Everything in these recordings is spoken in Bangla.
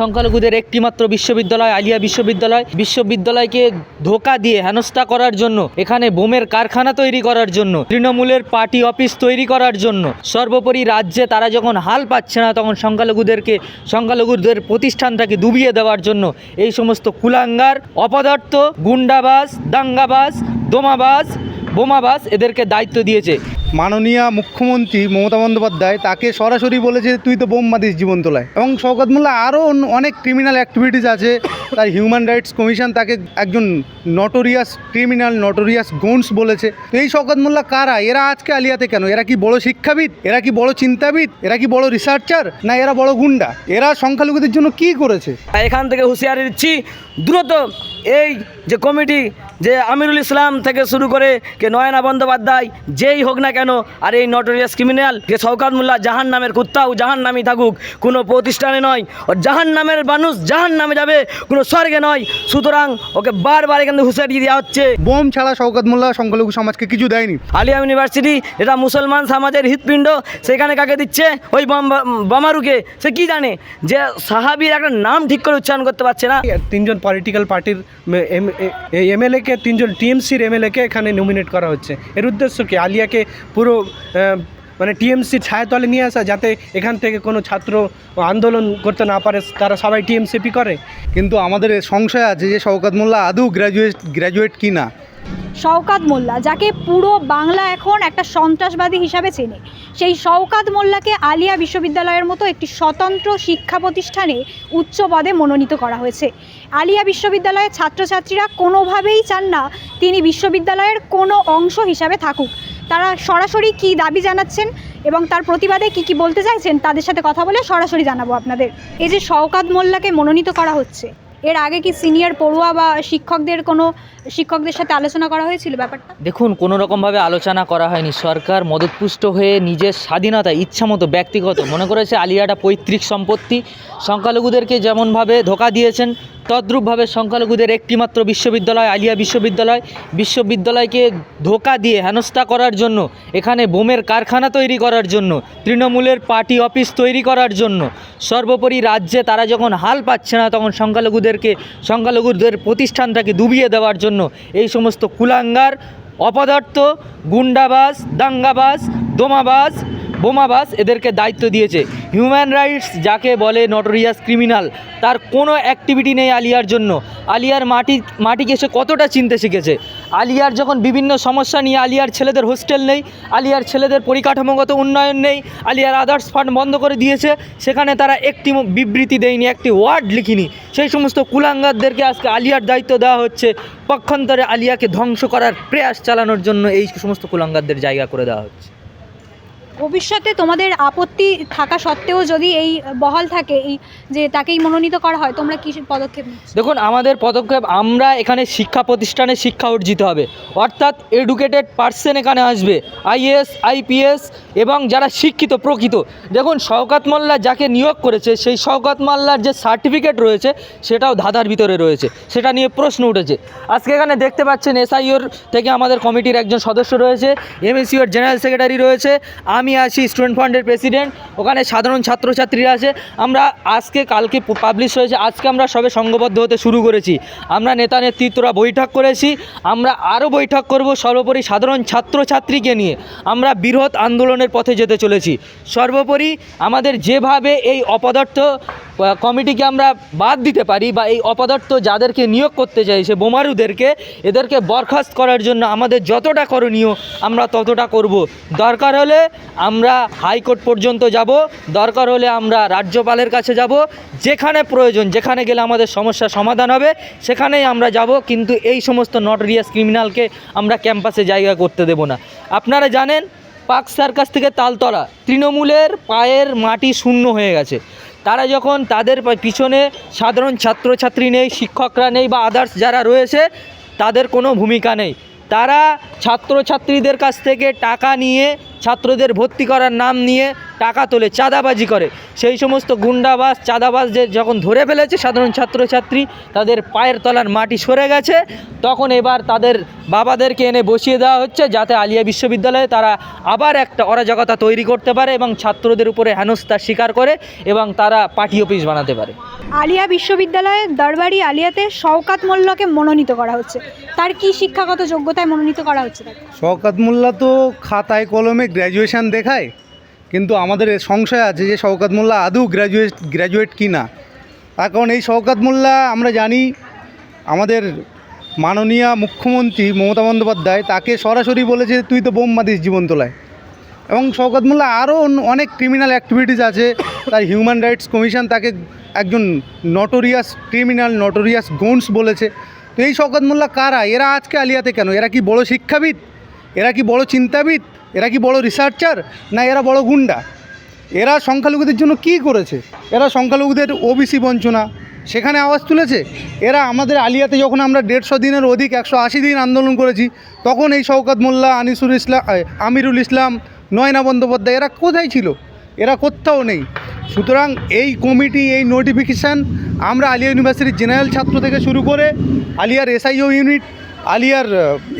সংখ্যালঘুদের একটিমাত্র বিশ্ববিদ্যালয়, আলিয়া বিশ্ববিদ্যালয়। বিশ্ববিদ্যালয়কে ধোকা দিয়ে হেনস্থা করার জন্য, এখানে বোমের কারখানা তৈরি করার জন্য, তৃণমূলের পার্টি অফিস তৈরি করার জন্য। সর্বোপরি রাজ্যে তারা যখন হাল পাচ্ছে না, তখন সংখ্যালঘুদেরকে, সংখ্যালঘুদের প্রতিষ্ঠানটাকে ডুবিয়ে দেওয়ার জন্য এই সমস্ত কুলাঙ্গার, অপদার্থ গুন্ডাবাস দাঙ্গাবাস দোমাবাজ বোমাবাজ এদেরকে দায়িত্ব দিয়েছে। মাননীয় মুখ্যমন্ত্রী মমতা বন্দ্যোপাধ্যায় তাকে সরাসরি বলেছে তুই তো বোম মাদিস জীবনতলায়। এবং শওকত মোল্লা আরও অনেক ক্রিমিনাল অ্যাক্টিভিটিস আছে। তার হিউম্যান রাইটস কমিশন তাকে একজন নটোরিয়াস ক্রিমিনাল নটোরিয়াস গোন্স বলেছে। তো এই শওকত মোল্লা কারা? এরা আজকে আলিয়াতে কেন? এরা কি বড় শিক্ষাবিদ? এরা কি বড় চিন্তাবিদ? এরা কি বড় রিসার্চার না এরা বড় গুন্ডা? এরা সংখ্যালঘুদের জন্য কি করেছে? এখান থেকে হুঁশিয়ারি দিচ্ছি দ্রুত এই যে কমিটি যে আমিরুল ইসলাম থেকে শুরু করে কে নয়না বন্দ্যোপাধ্যায় যেই হোক না কেন আর এই নটোরিয়াস ক্রিমিনাল কে শওকাত মোল্লা জাহান নামের কুত্তাও জাহান নামই থাকুক কোনো প্রতিষ্ঠানে নয়। ও জাহান নামের মানুষ জাহান নামে যাবে কোনো স্বর্গে নয়। সুতরাং ওকে বারবার এখান থেকে হুঁশিয়ারি দেওয়া হচ্ছে। বোম ছাড়া শওকত মোল্লা সংখ্যালঘু সমাজকে কিছু দেয়নি। আলিয়া ইউনিভার্সিটি এটা মুসলমান সমাজের হৃৎপিণ্ড সেখানে কাকে দিচ্ছে? ওই বাম- বামারুকে। সে কি জানে? যে সাহাবির একটা নাম ঠিক করে উচ্চারণ করতে পারছে না। তিনজন পলিটিক্যাল পার্টির এমএলএকে তিনজন টিএমসির এমএলএকে এখানে নমিনেট করা হচ্ছে। এর উদ্দেশ্য কি? আলিয়াকে পুরো মানে টিএমসি ছায়াতলে নিয়ে আসা যাতে এখান থেকে কোনো ছাত্র আন্দোলন করতে না পারে, তারা সবাই টিএমসিপি করে? কিন্তু আমাদের সংশয় আছে যে শওকত মোল্লা আদৌ গ্র্যাজুয়েট গ্র্যাজুয়েট কি না শওকাত মোল্লা, যাকে পুরো বাংলা এখন একটা সন্ত্রাসবাদী হিসাবে চেনে। সেই শওকাত মোল্লাকে আলিয়া বিশ্ববিদ্যালয়ের মতো একটি স্বতন্ত্র শিক্ষা প্রতিষ্ঠানে উচ্চ পদে মনোনীত করা হয়েছে। আলিয়া বিশ্ববিদ্যালয়ের ছাত্রছাত্রীরা কোনোভাবেই চান না তিনি বিশ্ববিদ্যালয়ের কোনো অংশ হিসাবে থাকুক। তারা সরাসরি কি দাবি জানাচ্ছেন এবং তার প্রতিবাদে কি কি বলতে চাইছেন, তাদের সাথে কথা বলে সরাসরি জানাব আপনাদের। এই যে শওকাত মোল্লাকে মনোনীত করা হচ্ছে এর আগে কি সিনিয়র পড়ুয়া বা শিক্ষকদের কোনো শিক্ষকদের সাথে আলোচনা করা হয়েছিল ব্যাপারটা? দেখুন, কোনো রকমভাবে আলোচনা করা হয়নি। সরকার মদতপুষ্ট হয়ে নিজের স্বাধীনতা, ইচ্ছামতো, ব্যক্তিগত, মনে করেছে আলিয়াটা পৈতৃক সম্পত্তি। সংখ্যালঘুদেরকে যেমনভাবে ধোকা দিয়েছেন তদ্রূপভাবে সংখ্যালঘুদের একটিমাত্র বিশ্ববিদ্যালয়, আলিয়া বিশ্ববিদ্যালয়। বিশ্ববিদ্যালয়কে ধোকা দিয়ে হেনস্থা করার জন্য, এখানে বোমের কারখানা তৈরি করার জন্য, তৃণমূলের পার্টি অফিস তৈরি করার জন্য। সর্বোপরি রাজ্যে তারা যখন হাল পাচ্ছে না, তখন সংখ্যালঘুদেরকে, সংখ্যালঘুদের প্রতিষ্ঠানটাকে ডুবিয়ে দেওয়ার জন্য এই সমস্ত কুলাঙ্গার, অপদার্থ গুন্ডাবাস দাঙ্গাবাস দোমাবাজ বোমাবাজ এদেরকে দায়িত্ব দিয়েছে। হিউম্যান রাইটস যাকে বলে নটোরিয়াস ক্রিমিনাল তার কোনো অ্যাক্টিভিটি নেই আলিয়ার জন্য। আলিয়ার মাটি, মাটিকে সে কতটা চিনতে শিখেছে? আলিয়ার যখন বিভিন্ন সমস্যা নিয়ে আলিয়ার ছেলেদের হোস্টেল নেই, আলিয়ার ছেলেদের পরিকাঠামোগত উন্নয়ন নেই, আলিয়ার আদার্স ফান্ড বন্ধ করে দিয়েছে, সেখানে তারা একটি বিবৃতি দেয়নি, একটি ওয়ার্ড লিখিনি। সেই সমস্ত কুলাঙ্গারদেরকে আজকে আলিয়ার দায়িত্ব দেওয়া হচ্ছে। পক্ষান্তরে আলিয়াকে ধ্বংস করার প্রয়াস চালানোর জন্য এই সমস্ত কুলাঙ্গারদের জায়গা করে দেওয়া হচ্ছে। ভবিষ্যতে তোমাদের আপত্তি থাকা সত্ত্বেও যদি এই বহাল থাকে, এই যে তাকেই মনোনীত করা হয়, তোমরা কি পদক্ষেপ দেখুন, আমাদের পদক্ষেপ, আমরা এখানে শিক্ষা প্রতিষ্ঠানে শিক্ষা অর্জিত হবে। অর্থাৎ এডুকেটেড পার্সন এখানে আসবে। আইএস আইপিএস এবং যারা শিক্ষিত, প্রকৃত। দেখুন, শওকাত মোল্লা যাকে নিয়োগ করেছে, সেই শওকাত মোল্লার যে সার্টিফিকেট রয়েছে, সেটাও ধাঁধার ভিতরে রয়েছে। সেটা নিয়ে প্রশ্ন উঠেছে। আজকে এখানে দেখতে পাচ্ছেন এসআইওর থেকে আমাদের কমিটির একজন সদস্য রয়েছে, এমএসইউর জেনারেল সেক্রেটারি রয়েছে। আমি আছি স্টুডেন্ট ফান্ডের প্রেসিডেন্ট, ওখানে সাধারণ ছাত্রছাত্রীরা আছে। আমরা আজকে, কালকে পাবলিশ হয়েছে, আজকে আমরা সবে সংঘবদ্ধ হতে শুরু করেছি। আমরা নেতা নেতৃত্বরা বৈঠক করেছি, আমরা আরও বৈঠক করব সর্বোপরি সাধারণ ছাত্রছাত্রীকে নিয়ে। আমরা বৃহৎ আন্দোলনের পথে যেতে চলেছি। সর্বোপরি আমাদের যেভাবে এই অপদার্থ কমিটিকে আমরা বাদ দিতে পারি বা এই অপদার্থ যাদেরকে নিয়োগ করতে চাইছে বোমারুদেরকে, এদেরকে বরখাস্ত করার জন্য আমাদের যতটা করণীয় আমরা ততটা করব। দরকার হলে আমরা হাইকোর্ট পর্যন্ত যাব, দরকার হলে আমরা রাজ্যপালের কাছে যাব, যেখানে প্রয়োজন, যেখানে গেলে আমাদের সমস্যার সমাধান হবে, সেখানেই আমরা যাব, কিন্তু এই সমস্ত নটরিয়াস ক্রিমিনালকে আমরা ক্যাম্পাসে জায়গা করতে দেব না। আপনারা জানেন পাক সার্কাস থেকে তালতলা। তৃণমূলের পায়ের মাটি শূন্য হয়ে গেছে। তারা যখন তাদের পিছনে সাধারণ ছাত্রছাত্রী নেই, শিক্ষকরা নেই বা আদার্স যারা রয়েছে, তাদের কোনো ভূমিকা নেই। তারা ছাত্রছাত্রীদের কাছ থেকে টাকা নিয়ে ছাত্রদের ভর্তি করার নাম নিয়ে টাকা তোলে, চাঁদাবাজি করে। সেই সমস্ত গুন্ডাবাজ চাঁদাবাজ যে যখন ধরে ফেলেছে সাধারণ ছাত্রছাত্রী, তাদের পায়ের তলার মাটি সরে গেছে। তখন এবার তাদের বাবাদেরকে এনে বসিয়ে দেওয়া হচ্ছে যাতে আলিয়া বিশ্ববিদ্যালয়ে তারা আবার একটা অরাজকতা তৈরি করতে পারে এবং ছাত্রদের উপরে হেনস্থার স্বীকার করে এবং তারা পার্টি অফিস বানাতে পারে। আলিয়া বিশ্ববিদ্যালয়ের দরবারি আলিয়াতে শওকাত মোল্লাকে মনোনীত করা হচ্ছে। তার কি শিক্ষাগত যোগ্যতায় মনোনীত করা হচ্ছে শওকাত মোল্লা তো খাতায় কলমে গ্র্যাজুয়েশন দেখায়, কিন্তু আমাদের সংশয় আছে যে শওকাত মোল্লা আদৌ গ্র্যাজুয়েট গ্র্যাজুয়েট কি না তার কারণ এই শওকাত মোল্লা আমরা জানি, আমাদের মাননীয় মুখ্যমন্ত্রী মমতা বন্দ্যোপাধ্যায় তাকে সরাসরি বলেছে, তুই তো বোম মাদিস জীবনতলায়। এবং শওকত মোল্লা আরও অনেক ক্রিমিনাল অ্যাক্টিভিটিস আছে, তার হিউম্যান রাইটস কমিশন তাকে একজন নটোরিয়াস ক্রিমিনাল নটোরিয়াস গোন্স বলেছে। তো এই শওকত মোল্লা কারা? এরা আজকে আলিয়াতে কেন? এরা কি বড় শিক্ষাবিদ? এরা কি বড় চিন্তাবিদ? এরা কি বড় রিসার্চার না এরা বড় গুন্ডা? এরা সংখ্যালঘুদের জন্য কি করেছে? এরা সংখ্যালঘুদের ওবিসি বঞ্চনা। সেখানে আওয়াজ তুলেছে, এরা আমাদের আলিয়াতে যখন আমরা দেড়শো দিনের অধিক, একশো আশি দিন আন্দোলন করেছি, তখন এই শওকত মোল্লা আনিসুল ইসলাম আমিরুল ইসলাম, নয়না বন্দ্যোপাধ্যায়, এরা কোথায় ছিল? এরা কোথাও নেই। সুতরাং এই কমিটি, এই নোটিফিকেশান আমরা আলিয়া ইউনিভার্সিটির জেনারেল ছাত্র থেকে শুরু করে আলিয়ার এসআইও ইউনিট আলিয়ার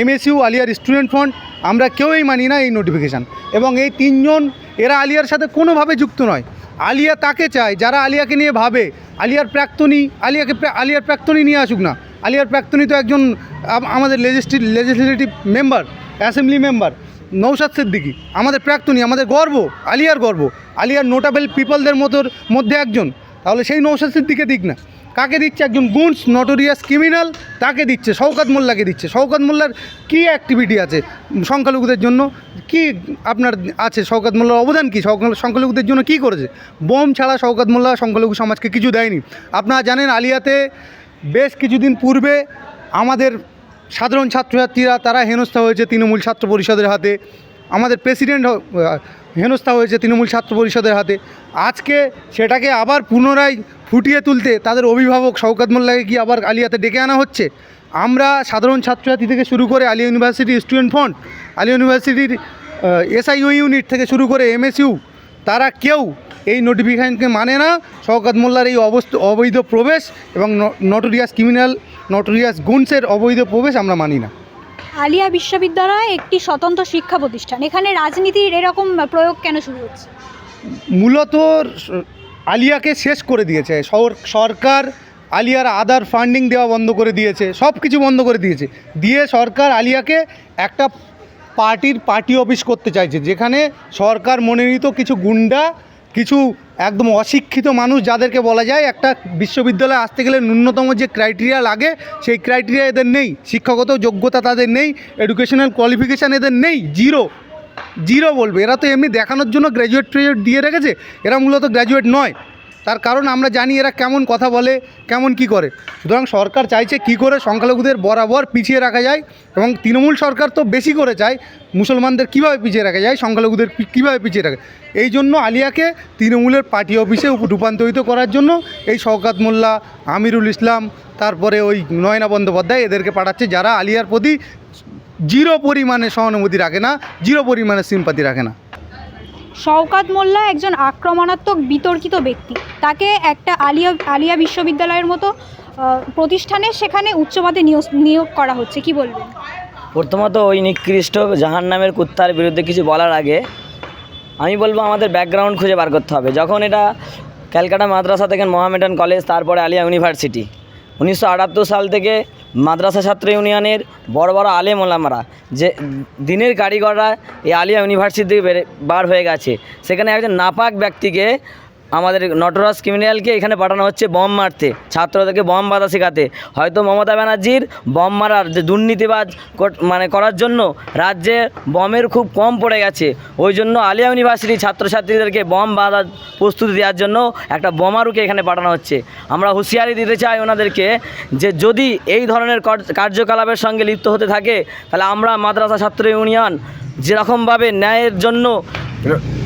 এমএসইউ আলিয়ার স্টুডেন্ট ফ্রন্ট আমরা কেউই মানি না এই নোটিফিকেশান এবং এই তিনজন, এরা আলিয়ার সাথে কোনোভাবে যুক্ত নয়। আলিয়া তাকে চায়, যারা আলিয়াকে নিয়ে ভাবে, আলিয়ার প্রাক্তনী, আলিয়াকে আলিয়ার প্রাক্তনী নিয়ে আসুক না। আলিয়ার প্রাক্তনী তো একজন আমাদের লেজিস্ট্রি legislative member assembly member Naushad Siddiqui, আমাদের প্রাক্তনী, আমাদের গর্ব, আলিয়ার গর্ব। আলিয়ার নোটাবেল পিপলদের মতোর মধ্যে একজন। তাহলে সেই নৌসাদ সিদ্দিকে দিক না। কাকে দিচ্ছে একজন গুণস নটোরিয়াস ক্রিমিনাল তাকে দিচ্ছে, শওকাত মোল্লাকে দিচ্ছে। শওকাত মোল্লার কী অ্যাক্টিভিটি আছে সংখ্যালঘুদের জন্য? কি আপনার আছে শওকাত মোল্লার অবদান কী? সংখ্যা- সংখ্যালঘুদের জন্য কি করেছে? বোম ছাড়া শওকাত মোল্লা সংখ্যালঘু সমাজকে কিছু দেয়নি। আপনারা জানেন আলিয়াতে বেশ কিছুদিন পূর্বে আমাদের সাধারণ ছাত্রছাত্রীরা, তারা হেনস্থা হয়েছে তৃণমূল ছাত্র পরিষদের হাতে। আমাদের প্রেসিডেন্ট হেনস্থা হয়েছে তৃণমূল ছাত্র পরিষদের হাতে। আজকে সেটাকে আবার পুনরায় ফুটিয়ে তুলতে তাদের অভিভাবক শওকাত মোল্লাকে কি আবার আলিয়াতে ডেকে আনা হচ্ছে? আমরা সাধারণ ছাত্রছাত্রী থেকে শুরু করে Aliah university student front, Aliah ইউনিভার্সিটির এসআইও ইউনিট থেকে শুরু করে এমএসইউ, তারা কেউ এই নোটিফিকেশানকে মানে না শওকাত মোল্লার এই অবস্থ অবৈধ প্রবেশ এবং নটোরিয়াস ক্রিমিনাল নটোরিয়াস গুনসের অবৈধ প্রবেশ আমরা মানি না। আলিয়া বিশ্ববিদ্যালয় একটি স্বতন্ত্র শিক্ষা প্রতিষ্ঠান। এখানে রাজনীতির এরকম প্রয়োগ কেন শুরু হচ্ছে? মূলত আলিয়াকে শেষ করে দিয়েছে। সরকার আলিয়ার আদার ফান্ডিং দেওয়া বন্ধ করে দিয়েছে সব কিছু বন্ধ করে দিয়েছে। দিয়ে সরকার আলিয়াকে একটা পার্টির পার্টি অফিস করতে চাইছে যেখানে সরকার মনোনীত কিছু গুন্ডা কিছু একদম অশিক্ষিত মানুষ যাদেরকে বলা যায় একটা বিশ্ববিদ্যালয়ে আসতে গেলে ন্যূনতম যে ক্রাইটেরিয়া লাগে, সেই ক্রাইটেরিয়া এদের নেই। শিক্ষাগত যোগ্যতা তাদের নেই এডুকেশনাল কোয়ালিফিকেশান এদের নেই জিরো জিরো বলবে। এরা তো এমনি দেখানোর জন্য গ্র্যাজুয়েট ট্রেজুয়েট দিয়ে রেখেছে। এরা মূলত গ্র্যাজুয়েট নয়। তার কারণ আমরা জানি এরা কেমন কথা বলে, কেমন কি করে। সুতরাং সরকার চাইছে কি করে সংখ্যালঘুদের বরাবর পিছিয়ে রাখা যায় এবং তৃণমূল সরকার তো বেশি করে চায় মুসলমানদের কীভাবে পিছিয়ে রাখা যায়, সংখ্যালঘুদের কীভাবে পিছিয়ে রাখে এই জন্য আলিয়াকে তৃণমূলের পার্টি অফিসে রূপান্তরিত করার জন্য এই শওকাত মোল্লা, আমিরুল ইসলাম, তারপরে ওই নয়না বন্দ্যোপাধ্যায় এদেরকে পাঠাচ্ছে, যারা আলিয়ার প্রতি জিরো পরিমাণে সহানুভূতি রাখে না, জিরো পরিমাণে সিম্পাতি রাখে না। শওকাত মোল্লা একজন আক্রমণাত্মক বিতর্কিত ব্যক্তি। তাকে একটা আলিয়া আলিয়া বিশ্ববিদ্যালয়ের মতো প্রতিষ্ঠানে সেখানে উচ্চপদে নিয়োগ নিয়োগ করা হচ্ছে। কি বলবেন? প্রথমত ওই নিকৃষ্ট জাহান নামের কুত্তার বিরুদ্ধে কিছু বলার আগে আমি বলব আমাদের ব্যাকগ্রাউন্ড খুঁজে বার করতে হবে। যখন এটা ক্যালকাটা মাদ্রাসা থেকে মোহামেডান কলেজ, তারপরে আলিয়া ইউনিভার্সিটি। উনিশশো আটাত্তর সাল থেকে মাদ্রাসা ছাত্র ইউনিয়নের বড় বড় আলেম ওলামারা, যে দিনের কারিগররা এই আলিয়া ইউনিভার্সিটি থেকে বার হয়ে গেছে। সেখানে একজন নাপাক ব্যক্তিকে আমাদের নটরাজ ক্রিমিনালকে এখানে পাঠানো হচ্ছে বম মারতে, ছাত্রদেরকে বম বাঁধা শেখাতে। হয়তো মমতা ব্যানার্জির বম মারার যে দুর্নীতিবাজ মানে করার জন্য রাজ্যে বমের খুব কম পড়ে গেছে। ওই জন্য আলিয়া ইউনিভার্সিটি ছাত্রছাত্রীদেরকে বম বাঁধার প্রস্তুতি দেওয়ার জন্য একটা বোমারুকে এখানে পাঠানো হচ্ছে। আমরা হুঁশিয়ারি দিতে চাই ওনাদেরকে যে যদি এই ধরনের কর- কার্যকলাপের সঙ্গে লিপ্ত হতে থাকে, তাহলে আমরা মাদ্রাসা ছাত্র ইউনিয়ন যেরকমভাবে ন্যায়ের জন্য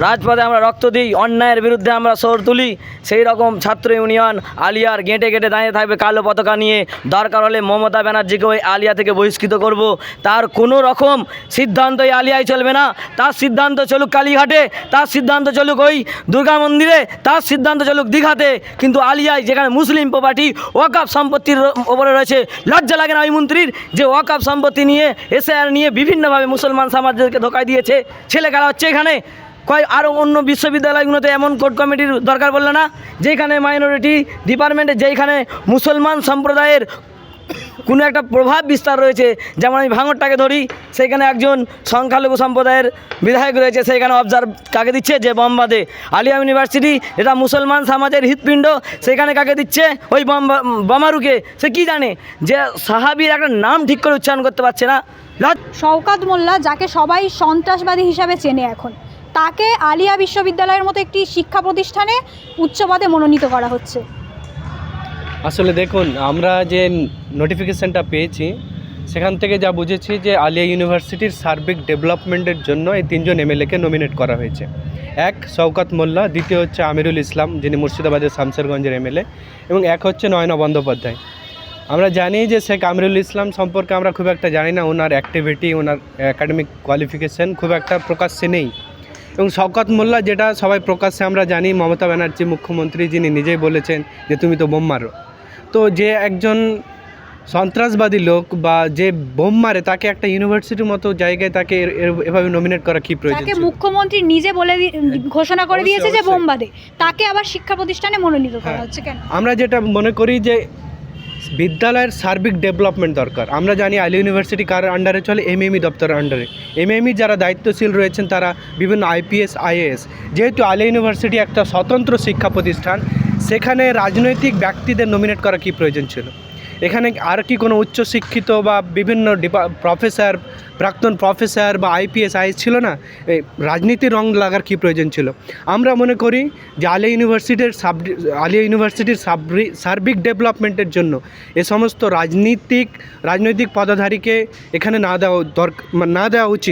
রাজপথে আমরা রক্ত দিই, অন্যায়ের বিরুদ্ধে আমরা সোর তুলি। সেই রকম ছাত্র ইউনিয়ন আলিয়ার গেঁটে গেঁটে দাঁড়িয়ে থাকবে কালো পতাকা নিয়ে। দরকার হলে মমতা ব্যানার্জিকে ওই আলিয়া থেকে বহিষ্কৃত করব। তার কোনো রকম সিদ্ধান্ত এই আলিয়ায় চলবে না। তার সিদ্ধান্ত চলুক কালীঘাটে, তার সিদ্ধান্ত চলুক ওই দুর্গা মন্দিরে, তার সিদ্ধান্ত চলুক দীঘাতে। কিন্তু আলিয়ায় যেখানে মুসলিম প্রপার্টি ওয়াকাপ সম্পত্তির ওপরে রয়েছে, লজ্জা লাগে না ওই মন্ত্রীর যে ওয়াকাপ সম্পত্তি নিয়ে এসআর নিয়ে বিভিন্নভাবে মুসলমান সমাজদেরকে ধোকায় দিয়েছে। ছেলে খেলা হচ্ছে এখানে। কয় আরও অন্য বিশ্ববিদ্যালয়গুলোতে এমন কোর্ট কমিটির দরকার পড়ল না? যেখানে মাইনরিটি ডিপার্টমেন্টে যেখানে মুসলমান সম্প্রদায়ের কোনো একটা প্রভাব বিস্তার রয়েছে, যেমন আমি ভাঙরটাকে ধরি, সেখানে একজন সংখ্যালঘু সম্প্রদায়ের বিধায়ক রয়েছে, সেখানে অবজার্ভ কাকে দিচ্ছে? যে বোমবাদে। আলিয়া ইউনিভার্সিটি এটা মুসলমান সমাজের হৃৎপিণ্ড, সেখানে কাকে দিচ্ছে? ওই বম্বা, বোমারুকে। সে কি জানে? যে সাহাবির একটা নাম ঠিক করে উচ্চারণ করতে পারছে না। শওকাত মোল্লা, যাকে সবাই সন্ত্রাসবাদী হিসাবে চেনে এখন। তাকে আলিয়া বিশ্ববিদ্যালয়ের মতো একটি শিক্ষা প্রতিষ্ঠানে উচ্চ পদে মনোনীত করা হচ্ছে। আসলে দেখুন, আমরা যে নোটিফিকেশানটা পেয়েছি, সেখান থেকে যা বুঝেছি যে আলিয়া ইউনিভার্সিটির সার্বিক ডেভেলপমেন্টের জন্য এই তিনজন এমএলএকে নমিনেট করা হয়েছে। এক, শওকত মোল্লা, দ্বিতীয় হচ্ছে আমিরুল ইসলাম, যিনি মুর্শিদাবাদের শামসেরগঞ্জের এমএলএ, এবং এক হচ্ছে নয়না বন্দ্যোপাধ্যায়। আমরা জানি যে শেখ আমিরুল ইসলাম সম্পর্কে আমরা খুব একটা জানি না, ওনার অ্যাক্টিভিটি ওনার অ্যাকাডেমিক কোয়ালিফিকেশন খুব একটা প্রকাশ্যে নেই। এবং শওকত মোল্লা যেটা সবাই প্রকাশ্যে আমরা জানি মমতা ব্যানার্জি মুখ্যমন্ত্রী যিনি নিজেই বলেছেন যে তুমি তো বোম মারো তো যে একজন সন্ত্রাসবাদী লোক বা যে বোম মারে তাকে একটা ইউনিভার্সিটির মতো জায়গায় তাকে এভাবে নমিনেট করা কি প্রয়োজন তাকে মুখ্যমন্ত্রী নিজে বলে দি- ঘোষণা করে দিয়েছে যে। বোমবাদে তাকে আবার শিক্ষা প্রতিষ্ঠানে মনোনীত করা হ্যাঁ। হচ্ছে কেন আমরা যেটা মনে করি যে বিদ্যালয়ের সার্বিক ডেভেলপমেন্ট দরকার। আমরা জানি আলী ইউনিভার্সিটি কার আন্ডারে চলে? এম এম ই দপ্তরের আন্ডারে এমএমই যারা দায়িত্বশীল রয়েছেন, তারা বিভিন্ন আইপিএস আইএএস যেহেতু আলী ইউনিভার্সিটি একটা স্বতন্ত্র শিক্ষা প্রতিষ্ঠান, সেখানে রাজনৈতিক ব্যক্তিদের নমিনেট করা কি প্রয়োজন ছিল? এখানে আর কি কোনো উচ্চশিক্ষিত বা বিভিন্ন ডিপা প্রফেসর প্রাক্তন প্রফেসর বা আইপিএস আইএস ছিল না? এই রাজনীতির রং লাগার কি প্রয়োজন ছিল? আমরা মনে করি যে আলিয়া ইউনিভার্সিটির সাব, আলিয়া ইউনিভার্সিটির সাবরি, সার্বিক ডেভেলপমেন্টের জন্য এ সমস্ত রাজনীতিক, রাজনৈতিক পদাধারীকে এখানে না দেওয়া দরকার না দেওয়া উচিত।